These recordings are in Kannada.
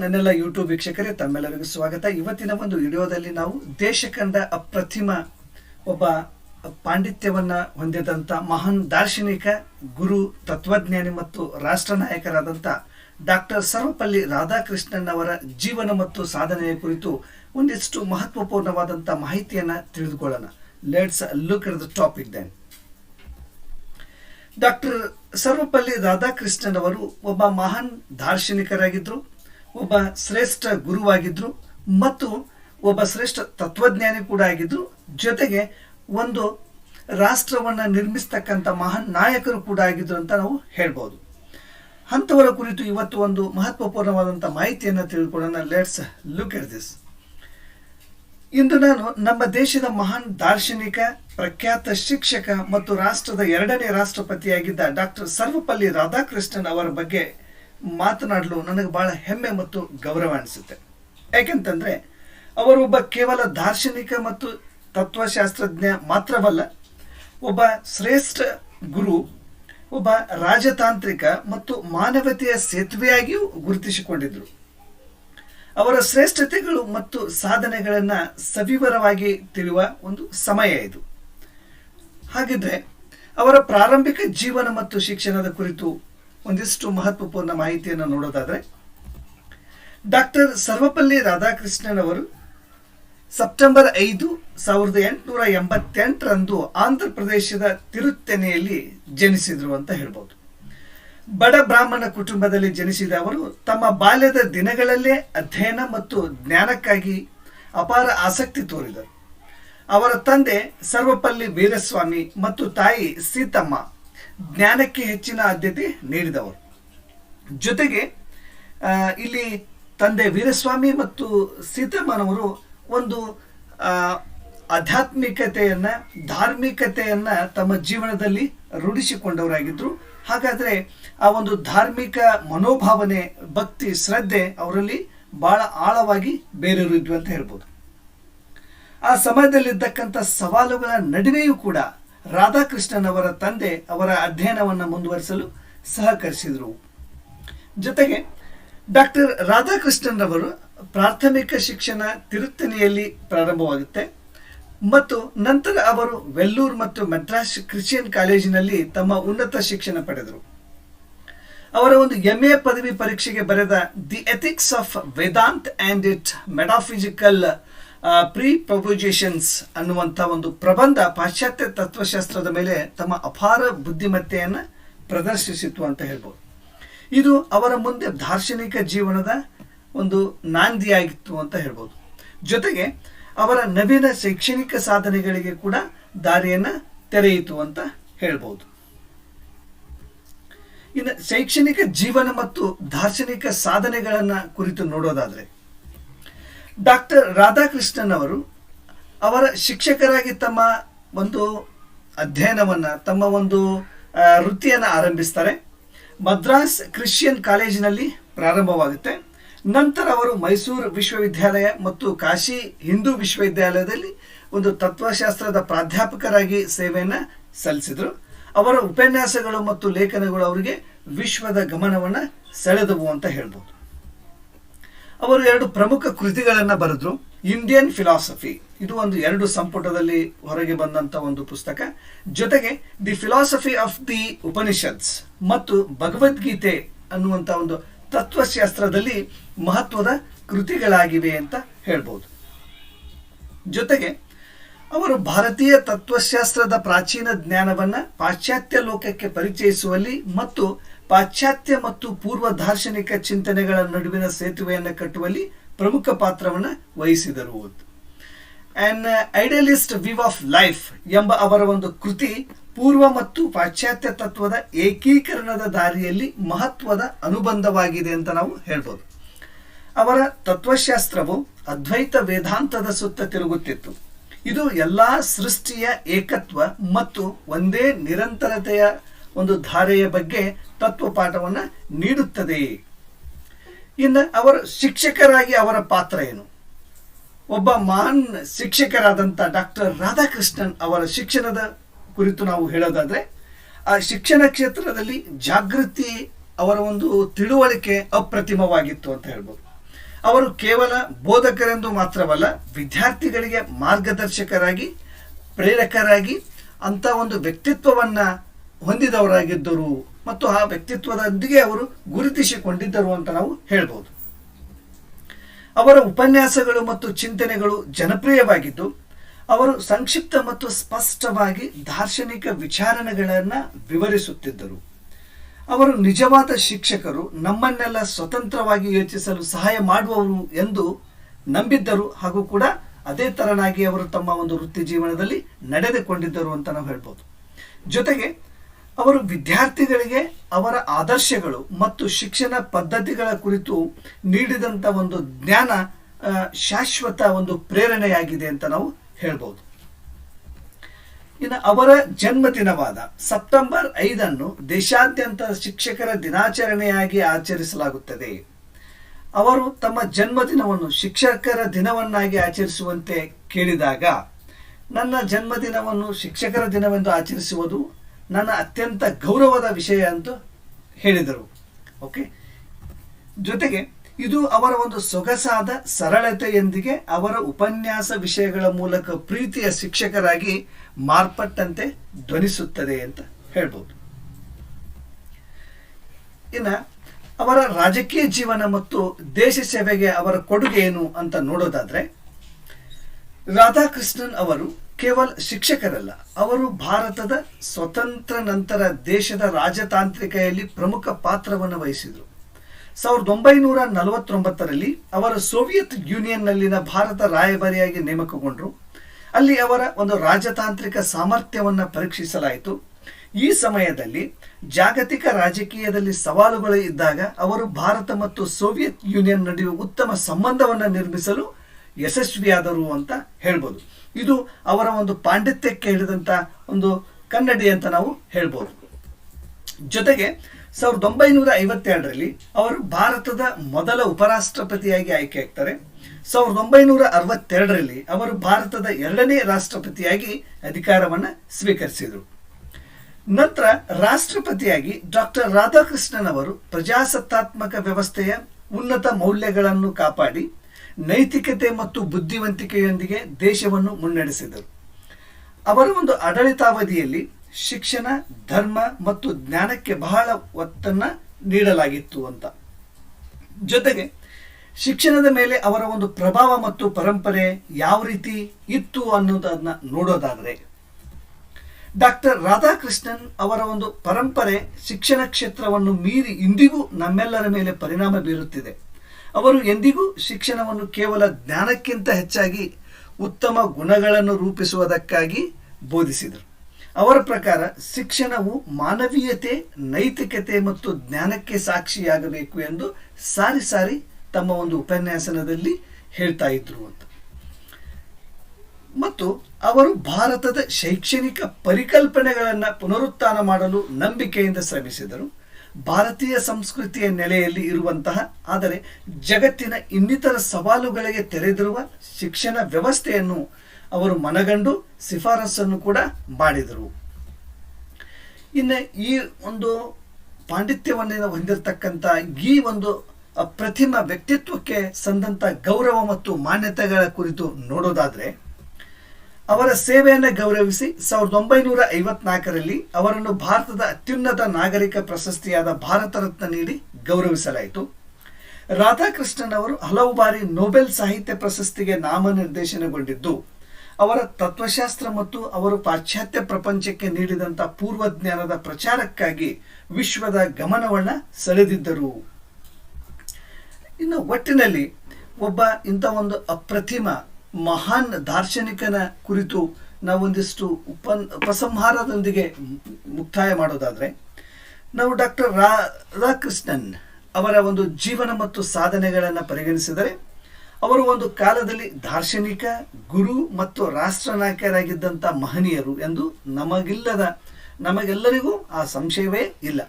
ನನ್ನೆಲ್ಲ ಯೂಟ್ಯೂಬ್ ವೀಕ್ಷಕರೇ, ತಮ್ಮೆಲ್ಲರಿಗೂ ಸ್ವಾಗತ. ಇವತ್ತಿನ ಒಂದು ವಿಡಿಯೋದಲ್ಲಿ ನಾವು ದೇಶ ಕಂಡ ಅಪ್ರತಿಮ ಒಬ್ಬ ಪಾಂಡಿತ್ಯವನ್ನ ಹೊಂದಿದಂತ ಮಹಾನ್ ದಾರ್ಶನಿಕ, ಗುರು, ತತ್ವಜ್ಞಾನಿ ಮತ್ತು ರಾಷ್ಟ್ರ ನಾಯಕರಾದಂಥ ಡಾಕ್ಟರ್ ಸರ್ವಪಲ್ಲಿ ರಾಧಾಕೃಷ್ಣನ್ ಅವರ ಜೀವನ ಮತ್ತು ಸಾಧನೆಯ ಕುರಿತು ಒಂದಿಷ್ಟು ಮಹತ್ವಪೂರ್ಣವಾದಂಥ ಮಾಹಿತಿಯನ್ನ ತಿಳಿದುಕೊಳ್ಳೋಣ. Let's look the topic then doctor Sarvapalli Radhakrishnan ಅವರು ಒಬ್ಬ ಮಹಾನ್ ದಾರ್ಶನಿಕರಾಗಿದ್ದರು ಒಬ್ಬ ಶ್ರೇಷ್ಠ ಗುರುವಾಗಿದ್ದರು ಮತ್ತು ಒಬ್ಬ ಶ್ರೇಷ್ಠ ತತ್ವಜ್ಞಾನಿ ಕೂಡ ಆಗಿದ್ರು. ಜೊತೆಗೆ ಒಂದು ರಾಷ್ಟ್ರವನ್ನು ನಿರ್ಮಿಸ್ತಕ್ಕಂಥ ಮಹಾನ್ ನಾಯಕರು ಕೂಡ ಆಗಿದ್ರು ಅಂತ ನಾವು ಹೇಳ್ಬೋದು. ಅಂಥವರ ಕುರಿತು ಇವತ್ತು ಒಂದು ಮಹತ್ವಪೂರ್ಣವಾದಂಥ ಮಾಹಿತಿಯನ್ನು ತಿಳ್ಕೊಳ್ಳೋಣ ಲೆಟ್ಸ್ ಲುಕ್ ಎಟ್ ದಿಸ್ ಇಂದು ನಾನು ನಮ್ಮ ದೇಶದ ಮಹಾನ್ ದಾರ್ಶನಿಕ, ಪ್ರಖ್ಯಾತ ಶಿಕ್ಷಕ ಮತ್ತು ರಾಷ್ಟ್ರದ ಎರಡನೇ ರಾಷ್ಟ್ರಪತಿಯಾಗಿದ್ದ ಡಾಕ್ಟರ್ ಸರ್ವಪಲ್ಲಿ ರಾಧಾಕೃಷ್ಣನ್ ಅವರ ಬಗ್ಗೆ ಮಾತನಾಡಲು ನನಗೆ ಬಹಳ ಹೆಮ್ಮೆ ಮತ್ತು ಗೌರವ ಅನಿಸುತ್ತೆ. ಯಾಕೆಂತಂದ್ರೆ ಅವರೊಬ್ಬ ಕೇವಲ ದಾರ್ಶನಿಕ ಮತ್ತು ತತ್ವಶಾಸ್ತ್ರಜ್ಞ ಮಾತ್ರವಲ್ಲ, ಒಬ್ಬ ಶ್ರೇಷ್ಠ ಗುರು, ಒಬ್ಬ ರಾಜತಾಂತ್ರಿಕ ಮತ್ತು ಮಾನವತೆಯ ಸೇತುವೆಯಾಗಿಯೂ ಗುರುತಿಸಿಕೊಂಡಿದ್ರು ಅವರ ಶ್ರೇಷ್ಠತೆಗಳು ಮತ್ತು ಸಾಧನೆಗಳನ್ನ ಸವಿವರವಾಗಿ ತಿಳಿಯುವ ಒಂದು ಸಮಯ ಇದು. ಹಾಗಿದ್ರೆ, ಅವರ ಪ್ರಾರಂಭಿಕ ಜೀವನ ಮತ್ತು ಶಿಕ್ಷಣದ ಕುರಿತು ಒಂದಿಷ್ಟು ಮಹತ್ವಪೂರ್ಣ ಮಾಹಿತಿಯನ್ನು ನೋಡೋದಾದರೆ, ಡಾಕ್ಟರ್ ಸರ್ವಪಲ್ಲಿ ರಾಧಾಕೃಷ್ಣನ್ ಅವರು ಸೆಪ್ಟೆಂಬರ್ ಐದು ಸಾವಿರದ ಎಂಟುನೂರ ಎಂಬತ್ತೆಂಟರಂದು ಆಂಧ್ರ ಪ್ರದೇಶದ ತಿರುತ್ತೆನೆಯಲ್ಲಿ ಜನಿಸಿದರು ಅಂತ ಹೇಳ್ಬೋದು. ಬಡ ಬ್ರಾಹ್ಮಣ ಕುಟುಂಬದಲ್ಲಿ ಜನಿಸಿದ ಅವರು ತಮ್ಮ ಬಾಲ್ಯದ ದಿನಗಳಲ್ಲೇ ಅಧ್ಯಯನ ಮತ್ತು ಜ್ಞಾನಕ್ಕಾಗಿ ಅಪಾರ ಆಸಕ್ತಿ ತೋರಿದರು. ಅವರ ತಂದೆ ಸರ್ವಪಲ್ಲಿ ವೀರಸ್ವಾಮಿ ಮತ್ತು ತಾಯಿ ಸೀತಮ್ಮ ಜ್ಞಾನಕ್ಕೆ ಹೆಚ್ಚಿನ ಆದ್ಯತೆ ನೀಡಿದವರು. ಜೊತೆಗೆ ಇಲ್ಲಿ ತಂದೆ ವೀರಸ್ವಾಮಿ ಮತ್ತು ಸೀತಮ್ಮನವರು ಒಂದು ಆಧ್ಯಾತ್ಮಿಕತೆಯನ್ನು, ಧಾರ್ಮಿಕತೆಯನ್ನ ತಮ್ಮ ಜೀವನದಲ್ಲಿ ರೂಢಿಸಿಕೊಂಡವರಾಗಿದ್ದರು ಹಾಗಾದರೆ ಆ ಒಂದು ಧಾರ್ಮಿಕ ಮನೋಭಾವನೆ, ಭಕ್ತಿ, ಶ್ರದ್ಧೆ ಅವರಲ್ಲಿ ಬಹಳ ಆಳವಾಗಿ ಬೇರೂರಿದ್ವು ಅಂತ ಹೇಳ್ಬೋದು. ಆ ಸಮಯದಲ್ಲಿದ್ದಕ್ಕಂಥ ಸವಾಲುಗಳ ನಡುವೆಯೂ ಕೂಡ ರಾಧಾಕೃಷ್ಣನ್ ಅವರ ತಂದೆ ಅವರ ಅಧ್ಯಯನವನ್ನು ಮುಂದುವರಿಸಲು ಸಹಕರಿಸಿದರು. ಜೊತೆಗೆ ಡಾಕ್ಟರ್ ರಾಧಾಕೃಷ್ಣನ್ ಅವರು ಪ್ರಾಥಮಿಕ ಶಿಕ್ಷಣ ತಿರುತ್ತನೆಯಲ್ಲಿ ಪ್ರಾರಂಭವಾಗುತ್ತೆ ಮತ್ತು ನಂತರ ಅವರು ವೆಲ್ಲೂರ್ ಮತ್ತು ಮದ್ರಾಸ್ ಕ್ರಿಶ್ಚಿಯನ್ ಕಾಲೇಜಿನಲ್ಲಿ ತಮ್ಮ ಉನ್ನತ ಶಿಕ್ಷಣ ಪಡೆದರು. ಅವರ ಒಂದು ಎಂ ಎ ಪದವಿ ಪರೀಕ್ಷೆಗೆ ಬರೆದ the ethics of Vedanta and it metaphysical presuppositions ಅನ್ನುವಂಥ ಒಂದು ಪ್ರಬಂಧ ಪಾಶ್ಚಾತ್ಯ ತತ್ವಶಾಸ್ತ್ರದ ಮೇಲೆ ತಮ್ಮ ಅಪಾರ ಬುದ್ಧಿಮತ್ತೆಯನ್ನು ಪ್ರದರ್ಶಿಸಿತು ಅಂತ ಹೇಳ್ಬೋದು. ಇದು ಅವರ ಮುಂದೆ ದಾರ್ಶನಿಕ ಜೀವನದ ಒಂದು ನಾಂದಿಯಾಗಿತ್ತು ಅಂತ ಹೇಳ್ಬೋದು. ಜೊತೆಗೆ ಅವರ ನವೀನ ಶೈಕ್ಷಣಿಕ ಸಾಧನೆಗಳಿಗೆ ಕೂಡ ದಾರಿಯನ್ನು ತೆರೆಯಿತು ಅಂತ ಹೇಳ್ಬೋದು. ಇನ್ನು ಶೈಕ್ಷಣಿಕ ಜೀವನ ಮತ್ತು ದಾರ್ಶನಿಕ ಸಾಧನೆಗಳನ್ನ ಕುರಿತು ನೋಡೋದಾದ್ರೆ ಡಾಕ್ಟರ್ ರಾಧಾಕೃಷ್ಣನ್ ಅವರು ಅವರ ಶಿಕ್ಷಕರಾಗಿ ತಮ್ಮ ಒಂದು ಅಧ್ಯಯನವನ್ನ, ತಮ್ಮ ಒಂದು ವೃತ್ತಿಯನ್ನು ಆರಂಭಿಸ್ತಾರೆ. ಮದ್ರಾಸ್ ಕ್ರಿಶ್ಚಿಯನ್ ಕಾಲೇಜಿನಲ್ಲಿ ಪ್ರಾರಂಭವಾಗುತ್ತೆ. ನಂತರ ಅವರು ಮೈಸೂರು ವಿಶ್ವವಿದ್ಯಾಲಯ ಮತ್ತು ಕಾಶಿ ಹಿಂದೂ ವಿಶ್ವವಿದ್ಯಾಲಯದಲ್ಲಿ ಒಂದು ತತ್ವಶಾಸ್ತ್ರದ ಪ್ರಾಧ್ಯಾಪಕರಾಗಿ ಸೇವೆಯನ್ನು ಸಲ್ಲಿಸಿದರು. ಅವರ ಉಪನ್ಯಾಸಗಳು ಮತ್ತು ಲೇಖನಗಳು ಅವರಿಗೆ ವಿಶ್ವದ ಗಮನವನ್ನು ಸೆಳೆದವು ಅಂತ ಹೇಳ್ಬೋದು. ಅವರು ಎರಡು ಪ್ರಮುಖ ಕೃತಿಗಳನ್ನು ಬರೆದ್ರು. ಇಂಡಿಯನ್ ಫಿಲಾಸಫಿ ಇದು ಒಂದು ಎರಡು ಸಂಪುಟದಲ್ಲಿ ಹೊರಗೆ ಬಂದಂತ ಒಂದು ಪುಸ್ತಕ. ಜೊತೆಗೆ the philosophy of the Upanishads ಮತ್ತು ಭಗವದ್ಗೀತೆ ಅನ್ನುವಂಥ ಒಂದು ತತ್ವಶಾಸ್ತ್ರದಲ್ಲಿ ಮಹತ್ವದ ಕೃತಿಗಳಾಗಿವೆ ಅಂತ ಹೇಳ್ಬೋದು. ಜೊತೆಗೆ ಅವರು ಭಾರತೀಯ ತತ್ವಶಾಸ್ತ್ರದ ಪ್ರಾಚೀನ ಜ್ಞಾನವನ್ನ ಪಾಶ್ಚಾತ್ಯ ಲೋಕಕ್ಕೆ ಪರಿಚಯಿಸುವಲ್ಲಿ ಮತ್ತು ಪಾಶ್ಚಾತ್ಯ ಮತ್ತು ಪೂರ್ವ ದಾರ್ಶನಿಕ ಚಿಂತನೆಗಳ ನಡುವಿನ ಸೇತುವೆಯನ್ನು ಕಟ್ಟುವಲ್ಲಿ ಪ್ರಮುಖ ಪಾತ್ರವನ್ನು ವಹಿಸಿದರು an idealist view of life ಎಂಬ ಅವರ ಒಂದು ಕೃತಿ ಪೂರ್ವ ಮತ್ತು ಪಾಶ್ಚಾತ್ಯ ತತ್ವದ ಏಕೀಕರಣದ ದಾರಿಯಲ್ಲಿ ಮಹತ್ವದ ಅನುಬಂಧವಾಗಿದೆ ಅಂತ ನಾವು ಹೇಳ್ಬೋದು. ಅವರ ತತ್ವಶಾಸ್ತ್ರವು ಅದ್ವೈತ ವೇದಾಂತದ ಸುತ್ತ ತಿರುಗುತ್ತಿತ್ತು. ಇದು ಎಲ್ಲಾ ಸೃಷ್ಟಿಯ ಏಕತ್ವ ಮತ್ತು ಒಂದೇ ನಿರಂತರತೆಯ ಒಂದು ಧಾರೆಯ ಬಗ್ಗೆ ತತ್ವ ಪಾಠವನ್ನು ನೀಡುತ್ತದೆ. ಇನ್ನು ಅವರ ಶಿಕ್ಷಕರಾಗಿ ಅವರ ಪಾತ್ರ ಏನು? ಒಬ್ಬ ಮಹಾನ್ ಶಿಕ್ಷಕರಾದಂಥ ಡಾಕ್ಟರ್ ರಾಧಾಕೃಷ್ಣನ್ ಅವರ ಶಿಕ್ಷಣದ ಕುರಿತು ನಾವು ಹೇಳೋದಾದರೆ, ಆ ಶಿಕ್ಷಣ ಕ್ಷೇತ್ರದಲ್ಲಿ ಜಾಗೃತಿ ಅವರ ಒಂದು ತಿಳುವಳಿಕೆ ಅಪ್ರತಿಮವಾಗಿತ್ತು ಅಂತ ಹೇಳ್ಬೋದು. ಅವರು ಕೇವಲ ಬೋಧಕರೆಂದು ಮಾತ್ರವಲ್ಲ, ವಿದ್ಯಾರ್ಥಿಗಳಿಗೆ ಮಾರ್ಗದರ್ಶಕರಾಗಿ, ಪ್ರೇರಕರಾಗಿ ಅಂಥ ಒಂದು ವ್ಯಕ್ತಿತ್ವವನ್ನ ಹೊಂದಿದವರಾಗಿದ್ದರು ಮತ್ತು ಆ ವ್ಯಕ್ತಿತ್ವದೊಂದಿಗೆ ಅವರು ಗುರುತಿಸಿಕೊಂಡಿದ್ದರು ಅಂತ ನಾವು ಹೇಳ್ಬೋದು. ಅವರ ಉಪನ್ಯಾಸಗಳು ಮತ್ತು ಚಿಂತನೆಗಳು ಜನಪ್ರಿಯವಾಗಿದ್ದು, ಅವರು ಸಂಕ್ಷಿಪ್ತ ಮತ್ತು ಸ್ಪಷ್ಟವಾಗಿ ದಾರ್ಶನಿಕ ವಿಚಾರಣೆಗಳನ್ನು ವಿವರಿಸುತ್ತಿದ್ದರು. ಅವರು ನಿಜವಾದ ಶಿಕ್ಷಕರು, ನಮ್ಮನ್ನೆಲ್ಲ ಸ್ವತಂತ್ರವಾಗಿ ಯೋಚಿಸಲು ಸಹಾಯ ಮಾಡುವವರು ಎಂದು ನಂಬಿದ್ದರು ಹಾಗೂ ಕೂಡ ಅದೇ ತರನಾಗಿ ಅವರು ತಮ್ಮ ಒಂದು ವೃತ್ತಿ ಜೀವನದಲ್ಲಿ ನಡೆದುಕೊಂಡಿದ್ದರು ಅಂತ ನಾವು ಹೇಳ್ಬೋದು. ಜೊತೆಗೆ ಅವರು ವಿದ್ಯಾರ್ಥಿಗಳಿಗೆ ಅವರ ಆದರ್ಶಗಳು ಮತ್ತು ಶಿಕ್ಷಣ ಪದ್ಧತಿಗಳ ಕುರಿತು ನೀಡಿದಂಥ ಒಂದು ಜ್ಞಾನ ಶಾಶ್ವತ ಒಂದು ಪ್ರೇರಣೆಯಾಗಿದೆ ಅಂತ ನಾವು ಹೇಳ್ಬೋದು. ಇನ್ನು ಅವರ ಜನ್ಮದಿನವಾದ ಸೆಪ್ಟೆಂಬರ್ ಐದನ್ನು ದೇಶಾದ್ಯಂತ ಶಿಕ್ಷಕರ ದಿನಾಚರಣೆಯಾಗಿ ಆಚರಿಸಲಾಗುತ್ತದೆ. ಅವರು ತಮ್ಮ ಜನ್ಮದಿನವನ್ನು ಶಿಕ್ಷಕರ ದಿನವನ್ನಾಗಿ ಆಚರಿಸುವಂತೆ ಕೇಳಿದಾಗ, ನನ್ನ ಜನ್ಮದಿನವನ್ನು ಶಿಕ್ಷಕರ ದಿನವೆಂದು ಆಚರಿಸುವುದು ನನ್ನ ಅತ್ಯಂತ ಗೌರವದ ವಿಷಯ ಅಂತ ಹೇಳಿದರು. ಓಕೆ ಜೊತೆಗೆ ಇದು ಅವರ ಒಂದು ಸೊಗಸಾದ ಸರಳತೆಯೊಂದಿಗೆ ಅವರ ಉಪನ್ಯಾಸ ವಿಷಯಗಳ ಮೂಲಕ ಪ್ರೀತಿಯ ಶಿಕ್ಷಕರಾಗಿ ಮಾರ್ಪಟ್ಟಂತೆ ಧ್ವನಿಸುತ್ತದೆ ಅಂತ ಹೇಳ್ಬೋದು. ಇನ್ನು ಅವರ ರಾಜಕೀಯ ಜೀವನ ಮತ್ತು ದೇಶ ಸೇವೆಗೆ ಅವರ ಕೊಡುಗೆ ಏನು ಅಂತ ನೋಡೋದಾದ್ರೆ ರಾಧಾಕೃಷ್ಣನ್ ಅವರು ಕೇವಲ ಶಿಕ್ಷಕರಲ್ಲ, ಅವರು ಭಾರತದ ಸ್ವತಂತ್ರ ನಂತರ ದೇಶದ ರಾಜತಾಂತ್ರಿಕೆಯಲ್ಲಿ ಪ್ರಮುಖ ಪಾತ್ರವನ್ನು ವಹಿಸಿದರು. ಸಾವಿರದ ಒಂಬೈನೂರ ನಲವತ್ತೊಂಬತ್ತರಲ್ಲಿ ಅವರು ಸೋವಿಯತ್ ಯೂನಿಯನ್ನಲ್ಲಿನ ಭಾರತ ರಾಯಭಾರಿಯಾಗಿ ನೇಮಕಗೊಂಡರು. ಅಲ್ಲಿ ಅವರ ಒಂದು ರಾಜತಾಂತ್ರಿಕ ಸಾಮರ್ಥ್ಯವನ್ನು ಪರೀಕ್ಷಿಸಲಾಯಿತು. ಈ ಸಮಯದಲ್ಲಿ ಜಾಗತಿಕ ರಾಜಕೀಯದಲ್ಲಿ ಸವಾಲುಗಳು ಇದ್ದಾಗ ಅವರು ಭಾರತ ಮತ್ತು ಸೋವಿಯತ್ ಯೂನಿಯನ್ ನಡುವೆ ಉತ್ತಮ ಸಂಬಂಧವನ್ನು ನಿರ್ಮಿಸಲು ಯಶಸ್ವಿಯಾದರು ಅಂತ ಹೇಳ್ಬೋದು. ಇದು ಅವರ ಒಂದು ಪಾಂಡಿತ್ಯಕ್ಕೆ ಹಿಡಿದಂಥ ಒಂದು ಕನ್ನಡಿ ಅಂತ ನಾವು ಹೇಳ್ಬೋದು. ಜೊತೆಗೆ ಸಾವಿರದ ಒಂಬೈನೂರ ಐವತ್ತೆರಡರಲ್ಲಿ ಅವರು ಭಾರತದ ಮೊದಲ ಉಪರಾಷ್ಟ್ರಪತಿಯಾಗಿ ಆಯ್ಕೆ ಆಗ್ತಾರೆ. ಸಾವಿರದ ಒಂಬೈನೂರ ಅರವತ್ತೆರಡರಲ್ಲಿ ಅವರು ಭಾರತದ ಎರಡನೇ ರಾಷ್ಟ್ರಪತಿಯಾಗಿ ಅಧಿಕಾರವನ್ನು ಸ್ವೀಕರಿಸಿದರು. ನಂತರ ರಾಷ್ಟ್ರಪತಿಯಾಗಿ ಡಾಕ್ಟರ್ ರಾಧಾಕೃಷ್ಣನ್ ಅವರು ಪ್ರಜಾಸತ್ತಾತ್ಮಕ ವ್ಯವಸ್ಥೆಯ ಉನ್ನತ ಮೌಲ್ಯಗಳನ್ನು ಕಾಪಾಡಿ ನೈತಿಕತೆ ಮತ್ತು ಬುದ್ಧಿವಂತಿಕೆಯೊಂದಿಗೆ ದೇಶವನ್ನು ಮುನ್ನಡೆಸಿದರು. ಅವರ ಒಂದು ಆಡಳಿತಾವಧಿಯಲ್ಲಿ ಶಿಕ್ಷಣ, ಧರ್ಮ ಮತ್ತು ಜ್ಞಾನಕ್ಕೆ ಬಹಳ ಒತ್ತನ್ನ ನೀಡಲಾಗಿತ್ತು ಅಂತ. ಜೊತೆಗೆ ಶಿಕ್ಷಣದ ಮೇಲೆ ಅವರ ಒಂದು ಪ್ರಭಾವ ಮತ್ತು ಪರಂಪರೆ ಯಾವ ರೀತಿ ಇತ್ತು ಅನ್ನೋದನ್ನ ನೋಡೋದಾದ್ರೆ, ಡಾಕ್ಟರ್ ರಾಧಾಕೃಷ್ಣನ್ ಅವರ ಒಂದು ಪರಂಪರೆ ಶಿಕ್ಷಣ ಕ್ಷೇತ್ರವನ್ನು ಮೀರಿ ಇಂದಿಗೂ ನಮ್ಮೆಲ್ಲರ ಮೇಲೆ ಪರಿಣಾಮ ಬೀರುತ್ತಿದೆ. ಅವರು ಎಂದಿಗೂ ಶಿಕ್ಷಣವನ್ನು ಕೇವಲ ಜ್ಞಾನಕ್ಕಿಂತ ಹೆಚ್ಚಾಗಿ ಉತ್ತಮ ಗುಣಗಳನ್ನು ರೂಪಿಸುವುದಕ್ಕಾಗಿ ಬೋಧಿಸಿದರು. ಅವರ ಪ್ರಕಾರ ಶಿಕ್ಷಣವು ಮಾನವೀಯತೆ, ನೈತಿಕತೆ ಮತ್ತು ಜ್ಞಾನಕ್ಕೆ ಸಾಕ್ಷಿಯಾಗಬೇಕು ಎಂದು ಸಾರಿ ಸಾರಿ ತಮ್ಮ ಒಂದು ಉಪನ್ಯಾಸನದಲ್ಲಿ ಹೇಳ್ತಾ ಇದ್ರು ಅಂತ. ಮತ್ತು ಅವರು ಭಾರತದ ಶೈಕ್ಷಣಿಕ ಪರಿಕಲ್ಪನೆಗಳನ್ನು ಪುನರುತ್ಥಾನ ಮಾಡಲು ನಂಬಿಕೆಯಿಂದ ಶ್ರಮಿಸಿದರು. ಭಾರತೀಯ ಸಂಸ್ಕೃತಿಯ ನೆಲೆಯಲ್ಲಿ ಇರುವಂತಹ, ಆದರೆ ಜಗತ್ತಿನ ಇನ್ನಿತರ ಸವಾಲುಗಳಿಗೆ ತೆರೆದಿರುವ ಶಿಕ್ಷಣ ವ್ಯವಸ್ಥೆಯನ್ನು ಅವರು ಮನಗಂಡು ಶಿಫಾರಸನ್ನು ಕೂಡ ಮಾಡಿದರು. ಇನ್ನು ಈ ಒಂದು ಪಾಂಡಿತ್ಯವನ್ನು ಹೊಂದಿರತಕ್ಕಂಥ ಈ ಒಂದು ಅಪ್ರತಿಮ ವ್ಯಕ್ತಿತ್ವಕ್ಕೆ ಸಂದಂಥ ಗೌರವ ಮತ್ತು ಮಾನ್ಯತೆಗಳ ಕುರಿತು ನೋಡೋದಾದ್ರೆ ಅವರ ಸೇವೆಯನ್ನು ಗೌರವಿಸಿ ಸಾವಿರದ ಒಂಬೈನೂರ ಐವತ್ನಾಲ್ಕರಲ್ಲಿ ಅವರನ್ನು ಭಾರತದ ಅತ್ಯುನ್ನತ ನಾಗರಿಕ ಪ್ರಶಸ್ತಿಯಾದ ಭಾರತ ರತ್ನ ನೀಡಿ ಗೌರವಿಸಲಾಯಿತು. ರಾಧಾಕೃಷ್ಣನ್ ಅವರು ಹಲವು ಬಾರಿ ನೊಬೆಲ್ ಸಾಹಿತ್ಯ ಪ್ರಶಸ್ತಿಗೆ ನಾಮನಿರ್ದೇಶನಗೊಂಡಿದ್ದು, ಅವರ ತತ್ವಶಾಸ್ತ್ರ ಮತ್ತು ಅವರು ಪಾಶ್ಚಾತ್ಯ ಪ್ರಪಂಚಕ್ಕೆ ನೀಡಿದಂಥ ಪೂರ್ವಜ್ಞಾನದ ಪ್ರಚಾರಕ್ಕಾಗಿ ವಿಶ್ವದ ಗಮನವನ್ನ ಸೆಳೆದಿದ್ದರು. ಇನ್ನು ಒಟ್ಟಿನಲ್ಲಿ ಒಬ್ಬ ಇಂಥ ಒಂದು ಅಪ್ರತಿಮ ಮಹಾನ್ ದಾರ್ಶನಿಕನ ಕುರಿತು ನಾವೊಂದಿಷ್ಟು ಉಪನ್, ಉಪಸಂಹಾರದೊಂದಿಗೆ ಮುಕ್ತಾಯ ಮಾಡೋದಾದರೆ, ನಾವು ಡಾಕ್ಟರ್ ರಾಧಾಕೃಷ್ಣನ್ ಅವರ ಒಂದು ಜೀವನ ಮತ್ತು ಸಾಧನೆಗಳನ್ನು ಪರಿಗಣಿಸಿದರೆ, ಅವರು ಒಂದು ಕಾಲದಲ್ಲಿ ದಾರ್ಶನಿಕ, ಗುರು ಮತ್ತು ರಾಷ್ಟ್ರ ನಾಯಕರಾಗಿದ್ದಂಥ ಮಹನೀಯರು ಎಂದು ನಮಗಿಲ್ಲದ, ನಮಗೆಲ್ಲರಿಗೂ ಆ ಸಂಶಯವೇ ಇಲ್ಲ.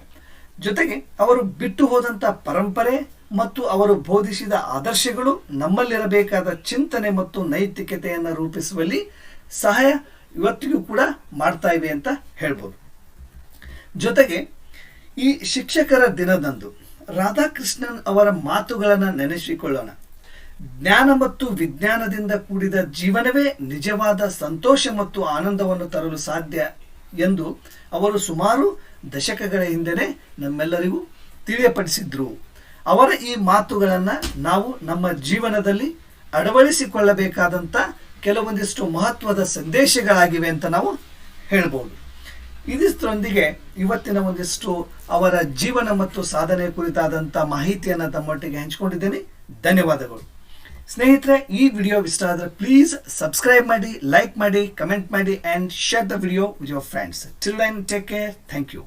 ಜೊತೆಗೆ ಅವರು ಬಿಟ್ಟು ಹೋದಂಥ ಪರಂಪರೆ ಮತ್ತು ಅವರು ಬೋಧಿಸಿದ ಆದರ್ಶಗಳು ನಮ್ಮಲ್ಲಿರಬೇಕಾದ ಚಿಂತನೆ ಮತ್ತು ನೈತಿಕತೆಯನ್ನು ರೂಪಿಸುವಲ್ಲಿ ಸಹಾಯ ಇವತ್ತಿಗೂ ಕೂಡ ಮಾಡ್ತಾ ಇವೆ ಅಂತ ಹೇಳ್ಬೋದು. ಜೊತೆಗೆ ಈ ಶಿಕ್ಷಕರ ದಿನದಂದು ರಾಧಾಕೃಷ್ಣನ್ ಅವರ ಮಾತುಗಳನ್ನು ನೆನೆಸಿಕೊಳ್ಳೋಣ. ಜ್ಞಾನ ಮತ್ತು ವಿಜ್ಞಾನದಿಂದ ಕೂಡಿದ ಜೀವನವೇ ನಿಜವಾದ ಸಂತೋಷ ಮತ್ತು ಆನಂದವನ್ನು ತರಲು ಸಾಧ್ಯ ಎಂದು ಅವರು ಸುಮಾರು ದಶಕಗಳ ಹಿಂದೆನೆ ನಮ್ಮೆಲ್ಲರಿಗೂ ತಿಳಿಯಪಡಿಸಿದ್ರು. ಅವರ ಈ ಮಾತುಗಳನ್ನು ನಾವು ನಮ್ಮ ಜೀವನದಲ್ಲಿ ಅಳವಡಿಸಿಕೊಳ್ಳಬೇಕಾದಂಥ ಕೆಲವೊಂದಿಷ್ಟು ಮಹತ್ವದ ಸಂದೇಶಗಳಾಗಿವೆ ಅಂತ ನಾವು ಹೇಳ್ಬೋದು. ಇದಿಷ್ಟರೊಂದಿಗೆ ಇವತ್ತಿನ ಒಂದಿಷ್ಟು ಅವರ ಜೀವನ ಮತ್ತು ಸಾಧನೆ ಕುರಿತಾದಂಥ ಮಾಹಿತಿಯನ್ನು ತಮ್ಮೊಟ್ಟಿಗೆ ಹಂಚಿಕೊಂಡಿದ್ದೇನೆ. ಧನ್ಯವಾದಗಳು. ಸ್ನೇಹಿತರೆ, ಈ ವಿಡಿಯೋ ಇಷ್ಟ ಆದರೆ ಪ್ಲೀಸ್ ಸಬ್ಸ್ಕ್ರೈಬ್ ಮಾಡಿ ಲೈಕ್ ಮಾಡಿ ಕಮೆಂಟ್ ಮಾಡಿ and share the video with your friends children take care thank you